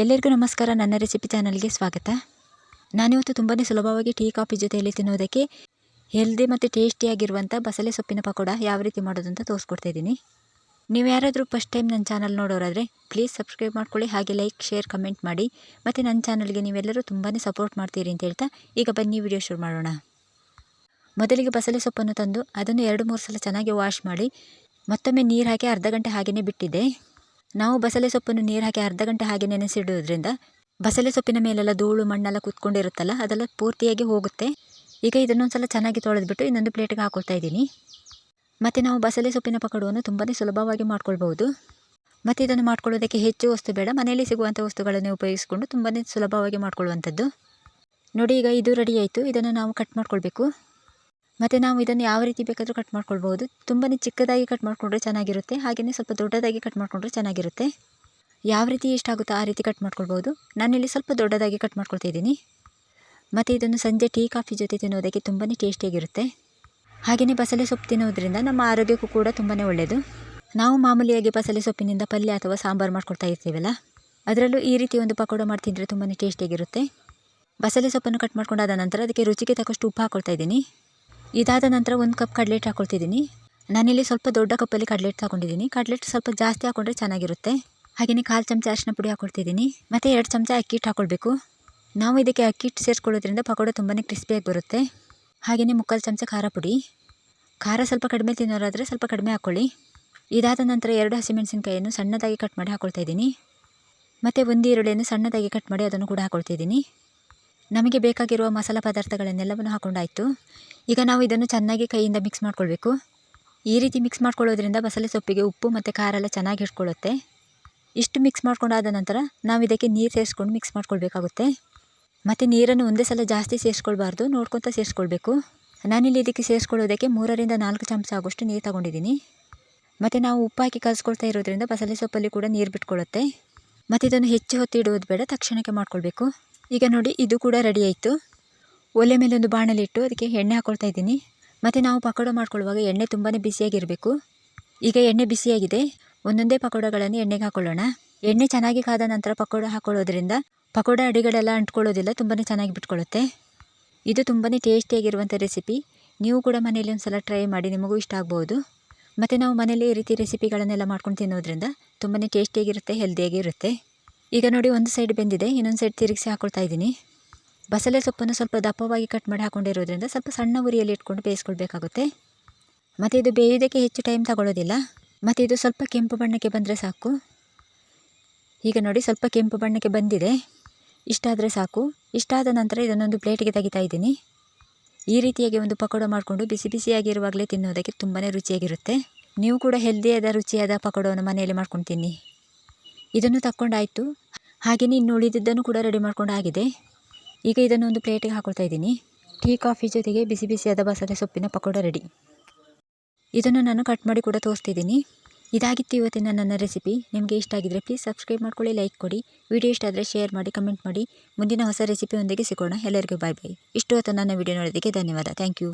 ಎಲ್ಲರಿಗೂ ನಮಸ್ಕಾರ. ನನ್ನ ರೆಸಿಪಿ ಚಾನಲ್ಗೆ ಸ್ವಾಗತ. ನಾನಿವತ್ತು ತುಂಬಾ ಸುಲಭವಾಗಿ ಟೀ, ಕಾಫಿ ಜೊತೆಯಲ್ಲಿ ತಿನ್ನೋದಕ್ಕೆ ಹೆಲ್ದಿ ಮತ್ತು ಟೇಸ್ಟಿಯಾಗಿರುವಂಥ ಬಸಳೆ ಸೊಪ್ಪಿನ ಪಕೋಡ ಯಾವ ರೀತಿ ಮಾಡೋದು ಅಂತ ತೋರಿಸ್ಕೊಡ್ತಾ ಇದ್ದೀನಿ. ನೀವು ಯಾರಾದರೂ ಫಸ್ಟ್ ಟೈಮ್ ನನ್ನ ಚಾನಲ್ ನೋಡೋರಾದರೆ ಪ್ಲೀಸ್ ಸಬ್ಸ್ಕ್ರೈಬ್ ಮಾಡ್ಕೊಳ್ಳಿ, ಹಾಗೆ ಲೈಕ್ ಶೇರ್ ಕಮೆಂಟ್ ಮಾಡಿ. ಮತ್ತು ನನ್ನ ಚಾನಲ್ಗೆ ನೀವೆಲ್ಲರೂ ತುಂಬಾ ಸಪೋರ್ಟ್ ಮಾಡ್ತೀರಿ ಅಂತ ಹೇಳ್ತಾ ಈಗ ಬನ್ನಿ ವಿಡಿಯೋ ಶುರು ಮಾಡೋಣ. ಮೊದಲಿಗೆ ಬಸಳೆ ಸೊಪ್ಪನ್ನು ತಂದು ಅದನ್ನು ಎರಡು, ಮೂರು ಸಲ ಚೆನ್ನಾಗಿ ವಾಶ್ ಮಾಡಿ ಮತ್ತೊಮ್ಮೆ ನೀರು ಹಾಕಿ ಅರ್ಧ ಗಂಟೆ ಹಾಗೆಯೇ ಬಿಟ್ಟಿದ್ದೆ. ನಾವು ಬಸಳೆ ಸೊಪ್ಪನ್ನು ನೀರು ಹಾಕಿ ಅರ್ಧ ಗಂಟೆ ಹಾಗೆ ನೆನೆಸಿಡೋದ್ರಿಂದ ಬಸಳೆ ಸೊಪ್ಪಿನ ಮೇಲೆಲ್ಲ ಧೂಳು, ಮಣ್ಣೆಲ್ಲ ಕೂತ್ಕೊಂಡಿರುತ್ತಲ್ಲ, ಅದೆಲ್ಲ ಪೂರ್ತಿಯಾಗಿ ಹೋಗುತ್ತೆ. ಈಗ ಇದನ್ನೊಂದು ಸಲ ಚೆನ್ನಾಗಿ ತೊಳೆದ್ಬಿಟ್ಟು ಇನ್ನೊಂದು ಪ್ಲೇಟಿಗೆ ಹಾಕೊಳ್ತಾ ಇದ್ದೀನಿ. ಮತ್ತು ನಾವು ಬಸಳೆ ಸೊಪ್ಪಿನ ಪಕೋಡವನ್ನು ತುಂಬಾ ಸುಲಭವಾಗಿ ಮಾಡ್ಕೊಳ್ಬೋದು ಮತ್ತು ಇದನ್ನು ಮಾಡ್ಕೊಳ್ಳೋದಕ್ಕೆ ಹೆಚ್ಚು ವಸ್ತು ಬೇಡ, ಮನೆಯಲ್ಲಿ ಸಿಗುವಂಥ ವಸ್ತುಗಳನ್ನು ಉಪಯೋಗಿಸಿಕೊಂಡು ತುಂಬಾ ಸುಲಭವಾಗಿ ಮಾಡ್ಕೊಳ್ಳುವಂಥದ್ದು. ನೋಡಿ, ಈಗ ಇದು ರೆಡಿ ಆಯಿತು. ಇದನ್ನು ನಾವು ಕಟ್ ಮಾಡ್ಕೊಳ್ಬೇಕು. ಮತ್ತು ನಾವು ಇದನ್ನು ಯಾವ ರೀತಿ ಬೇಕಾದರೂ ಕಟ್ ಮಾಡ್ಕೊಳ್ಬೋದು ತುಂಬಾ ಚಿಕ್ಕದಾಗಿ ಕಟ್ ಮಾಡಿಕೊಂಡ್ರೆ ಚೆನ್ನಾಗಿರುತ್ತೆ ಹಾಗೆಯೇ ಸ್ವಲ್ಪ ದೊಡ್ಡದಾಗಿ ಕಟ್ ಮಾಡಿಕೊಂಡ್ರೆ ಚೆನ್ನಾಗಿರುತ್ತೆ. ಯಾವ ರೀತಿ ಇಷ್ಟ ಆಗುತ್ತೋ ಆ ರೀತಿ ಕಟ್ ಮಾಡ್ಕೊಳ್ಬೋದು ನಾನಿಲ್ಲಿ ಸ್ವಲ್ಪ ದೊಡ್ಡದಾಗಿ ಕಟ್ ಮಾಡ್ಕೊಳ್ತಾ ಇದ್ದೀನಿ ಮತ್ತು ಇದನ್ನು ಸಂಜೆ ಟೀ, ಕಾಫಿ ಜೊತೆ ತಿನ್ನೋದಕ್ಕೆ ತುಂಬಾ ಟೇಸ್ಟಿಯಾಗಿರುತ್ತೆ. ಹಾಗೆಯೇ ಬಸಳೆ ಸೊಪ್ಪು ತಿನ್ನೋದ್ರಿಂದ ನಮ್ಮ ಆರೋಗ್ಯಕ್ಕೂ ಕೂಡ ತುಂಬಾ ಒಳ್ಳೆಯದು ನಾವು ಮಾಮೂಲಿಯಾಗಿ ಬಸಳೆ ಸೊಪ್ಪಿನಿಂದ ಪಲ್ಯ ಅಥವಾ ಸಾಂಬಾರು ಮಾಡ್ಕೊಳ್ತಾ ಇರ್ತೀವಲ್ಲ, ಅದರಲ್ಲೂ ಈ ರೀತಿ ಒಂದು ಪಕೋಡ ಮಾಡಿ ತಿಂದರೆ ತುಂಬಾ ಟೇಸ್ಟಿಯಾಗಿರುತ್ತೆ. ಬಸಳೆ ಸೊಪ್ಪನ್ನು ಕಟ್ ಮಾಡ್ಕೊಂಡಾದ ನಂತರ ಅದಕ್ಕೆ ರುಚಿಗೆ ತಕ್ಕಷ್ಟು ಉಪ್ಪು ಹಾಕ್ಕೊಳ್ತಾ ಇದ್ದೀನಿ. ಇದಾದ ನಂತರ ಒಂದು ಕಪ್ ಕಡ್ಲೆಟ್ ಹಾಕ್ಕೊಳ್ತಿದ್ದೀನಿ ನಾನಿಲ್ಲಿ ಸ್ವಲ್ಪ ದೊಡ್ಡ ಕಪ್ಪಲ್ಲಿ ಕಡ್ಲೆಟ್ ತಗೊಂಡಿದ್ದೀನಿ. ಕಡ್ಲೆಟ್ ಸ್ವಲ್ಪ ಜಾಸ್ತಿ ಹಾಕೊಂಡ್ರೆ ಚೆನ್ನಾಗಿರುತ್ತೆ. ಹಾಗೆಯೇ ಕಾಲು ಚಮಚ ಅರಿಶಿನ ಪುಡಿ ಹಾಕ್ಕೊಳ್ತಿದ್ದೀನಿ ಮತ್ತು ಎರಡು ಚಮಚ ಅಕ್ಕಿ ಹಿಟ್ಟು ಹಾಕ್ಕೊಳ್ಬೇಕು ನಾವು ಇದಕ್ಕೆ ಅಕ್ಕಿ ಹಿಟ್ಟು ಸೇರಿಸ್ಕೊಳ್ಳೋದ್ರಿಂದ ಪಕೋಡ ತುಂಬಾ ಕ್ರಿಸ್ಪಿಯಾಗಿ ಬರುತ್ತೆ. ಹಾಗೆಯೇ ಮುಕ್ಕಾಲು ಚಮಚ ಖಾರ ಪುಡಿ. ಖಾರ ಸ್ವಲ್ಪ ಕಡಿಮೆ ತಿನ್ನೋರಾದರೆ ಸ್ವಲ್ಪ ಕಡಿಮೆ ಹಾಕ್ಕೊಳ್ಳಿ ಇದಾದ ನಂತರ ಎರಡು ಹಸಿಮೆಣಸಿನ್ಕಾಯಿಯನ್ನು ಸಣ್ಣದಾಗಿ ಕಟ್ ಮಾಡಿ ಹಾಕ್ಕೊಳ್ತಾ ಇದ್ದೀನಿ. ಮತ್ತು ಒಂದು ಈರುಳ್ಳಿಯನ್ನು ಸಣ್ಣದಾಗಿ ಕಟ್ ಮಾಡಿ ಅದನ್ನು ಕೂಡ ಹಾಕ್ಕೊಳ್ತಿದ್ದೀನಿ ನಮಗೆ ಬೇಕಾಗಿರುವ ಮಸಾಲ ಪದಾರ್ಥಗಳನ್ನೆಲ್ಲವನ್ನು ಹಾಕೊಂಡಾಯಿತು. ಈಗ ನಾವು ಇದನ್ನು ಚೆನ್ನಾಗಿ ಕೈಯಿಂದ ಮಿಕ್ಸ್ ಮಾಡ್ಕೊಳ್ಬೇಕು. ಈ ರೀತಿ ಮಿಕ್ಸ್ ಮಾಡ್ಕೊಳ್ಳೋದ್ರಿಂದ ಬಸಳೆ ಸೊಪ್ಪಿಗೆ ಉಪ್ಪು ಮತ್ತು ಖಾರ ಎಲ್ಲ ಚೆನ್ನಾಗಿ ಹಿಡ್ಕೊಳ್ಳುತ್ತೆ. ಇಷ್ಟು ಮಿಕ್ಸ್ ಮಾಡ್ಕೊಂಡಾದ ನಂತರ ನಾವು ಇದಕ್ಕೆ ನೀರು ಸೇರಿಸ್ಕೊಂಡು ಮಿಕ್ಸ್ ಮಾಡ್ಕೊಳ್ಬೇಕಾಗುತ್ತೆ. ಮತ್ತು ನೀರನ್ನು ಒಂದೇ ಸಲ ಜಾಸ್ತಿ ಸೇರಿಸ್ಕೊಳ್ಬಾರ್ದು, ನೋಡ್ಕೊತ ಸೇರಿಸ್ಕೊಳ್ಬೇಕು. ನಾನಿಲ್ಲಿ ಇದಕ್ಕೆ ಸೇರಿಸ್ಕೊಳ್ಳೋದಕ್ಕೆ ಮೂರರಿಂದ ನಾಲ್ಕು ಚಮಚ ಆಗೋಷ್ಟು ನೀರು ತಗೊಂಡಿದ್ದೀನಿ. ಮತ್ತು ನಾವು ಉಪ್ಪಾಕಿ ಹಾಕಿ ಕಲಿಸ್ಕೊಳ್ತಾ ಇರೋದ್ರಿಂದ ಬಸಳೆ ಸೊಪ್ಪಲ್ಲಿ ಕೂಡ ನೀರು ಬಿಟ್ಕೊಳ್ಳುತ್ತೆ. ಮತ್ತು ಇದನ್ನು ಹೆಚ್ಚು ಹೊತ್ತು ಇಡುವುದು ಬೇಡ, ತಕ್ಷಣಕ್ಕೆ ಮಾಡ್ಕೊಳ್ಬೇಕು. ಈಗ ನೋಡಿ, ಇದು ಕೂಡ ರೆಡಿ ಆಯಿತು. ಒಲೆ ಮೇಲೆ ಒಂದು ಬಾಣಲಿಟ್ಟು ಅದಕ್ಕೆ ಎಣ್ಣೆ ಹಾಕ್ಕೊಳ್ತಾ ಇದ್ದೀನಿ. ಮತ್ತು ನಾವು ಪಕೋಡ ಮಾಡ್ಕೊಳ್ಳುವಾಗ ಎಣ್ಣೆ ತುಂಬಾ ಬಿಸಿಯಾಗಿರಬೇಕು. ಈಗ ಎಣ್ಣೆ ಬಿಸಿಯಾಗಿದೆ. ಒಂದೊಂದೇ ಪಕೋಡಗಳನ್ನು ಎಣ್ಣೆಗೆ ಹಾಕೊಳ್ಳೋಣ. ಎಣ್ಣೆ ಚೆನ್ನಾಗಿ ಕಾದ ನಂತರ ಪಕೋಡ ಹಾಕ್ಕೊಳ್ಳೋದ್ರಿಂದ ಪಕೋಡ ಅಡಿಗಳೆಲ್ಲ ಅಂಟ್ಕೊಳ್ಳೋದಿಲ್ಲ ತುಂಬಾ ಚೆನ್ನಾಗಿ ಬಿಟ್ಕೊಳ್ಳುತ್ತೆ. ಇದು ತುಂಬಾ ಟೇಸ್ಟಿಯಾಗಿರುವಂಥ ರೆಸಿಪಿ ನೀವು ಕೂಡ ಮನೆಯಲ್ಲಿ ಒಂದು ಸಲ ಟ್ರೈ ಮಾಡಿ ನಿಮಗೂ ಇಷ್ಟ ಆಗ್ಬೋದು. ಮತ್ತು ನಾವು ಮನೇಲಿ ಈ ರೀತಿ ರೆಸಿಪಿಗಳನ್ನೆಲ್ಲ ಮಾಡ್ಕೊಂಡು ತಿನ್ನೋದ್ರಿಂದ ತುಂಬಾ ಟೇಸ್ಟಿಯಾಗಿರುತ್ತೆ ಹೆಲ್ದಿಯಾಗಿರುತ್ತೆ ಈಗ ನೋಡಿ ಒಂದು ಸೈಡ್ ಬೆಂದಿದೆ, ಇನ್ನೊಂದು ಸೈಡ್ ತಿರುಗಿಸಿ ಹಾಕೊಳ್ತಾ ಇದ್ದೀನಿ. ಬಸಳೆ ಸೊಪ್ಪನ್ನು ಸ್ವಲ್ಪ ದಪ್ಪವಾಗಿ ಕಟ್ ಮಾಡಿ ಹಾಕೊಂಡಿರೋದ್ರಿಂದ ಸ್ವಲ್ಪ ಸಣ್ಣ ಉರಿಯಲ್ಲಿ ಇಟ್ಕೊಂಡು ಬೇಯಿಸ್ಕೊಳ್ಬೇಕಾಗುತ್ತೆ. ಮತ್ತು ಇದು ಬೇಯೋದಕ್ಕೆ ಹೆಚ್ಚು ಟೈಮ್ ತಗೊಳ್ಳೋದಿಲ್ಲ. ಮತ್ತು ಇದು ಸ್ವಲ್ಪ ಕೆಂಪು ಬಣ್ಣಕ್ಕೆ ಬಂದರೆ ಸಾಕು. ಈಗ ನೋಡಿ ಸ್ವಲ್ಪ ಕೆಂಪು ಬಣ್ಣಕ್ಕೆ ಬಂದಿದೆ. ಇಷ್ಟಾದರೆ ಸಾಕು. ಇಷ್ಟಾದ ನಂತರ ಇದನ್ನೊಂದು ಪ್ಲೇಟಿಗೆ ತೆಗಿತಾ ಇದ್ದೀನಿ. ಈ ರೀತಿಯಾಗಿ ಒಂದು ಪಕೋಡ ಮಾಡಿಕೊಂಡು ಬಿಸಿ ಬಿಸಿಯಾಗಿರುವಾಗಲೇ ತಿನ್ನೋದಕ್ಕೆ ತುಂಬಾ ರುಚಿಯಾಗಿರುತ್ತೆ. ನೀವು ಕೂಡ ಹೆಲ್ದಿಯಾದ ರುಚಿಯಾದ ಪಕೋಡವನ್ನು ಮನೆಯಲ್ಲಿ ಮಾಡ್ಕೊಂಡು ತಿನ್ನಿ. ಇದನ್ನು ತಕ್ಕೊಂಡಾಯಿತು. ಹಾಗೆಯೇ ಇನ್ನು ಉಳಿದಿದ್ದನ್ನು ಕೂಡ ರೆಡಿ ಮಾಡ್ಕೊಂಡು ಆಗಿದೆ ಈಗ ಇದನ್ನು ಒಂದು ಪ್ಲೇಟಿಗೆ ಹಾಕೊಳ್ತಾ ಇದ್ದೀನಿ. ಟೀ ಕಾಫಿ ಜೊತೆಗೆ ಬಿಸಿ ಬಿಸಿಯಾದ ಬಸಳೆ ಸೊಪ್ಪಿನ ಪಕೋಡ ರೆಡಿ ಇದನ್ನು ನಾನು ಕಟ್ ಮಾಡಿ ಕೂಡ ತೋರಿಸ್ತಿದ್ದೀನಿ. ಇದಾಗಿತ್ತು ಇವತ್ತಿನ ನನ್ನ ರೆಸಿಪಿ ನಿಮಗೆ ಇಷ್ಟ ಆಗಿದ್ರೆ ಪ್ಲೀಸ್ ಸಬ್ಸ್ಕ್ರೈಬ್ ಮಾಡ್ಕೊಳ್ಳಿ ಲೈಕ್ ಕೊಡಿ. ವಿಡಿಯೋ ಇಷ್ಟ ಆದರೆ ಶೇರ್ ಮಾಡಿ ಕಮೆಂಟ್ ಮಾಡಿ. ಮುಂದಿನ ಹೊಸ ರೆಸಿಪಿಯೊಂದಿಗೆ ಸಿಗೋಣ. ಎಲ್ಲರಿಗೂ ಬಾಯ್ ಬಾಯ್ ಇಷ್ಟು ಹೊತ್ತು ನನ್ನ ವಿಡಿಯೋ ನೋಡೋದಕ್ಕೆ ಧನ್ಯವಾದ. Thank you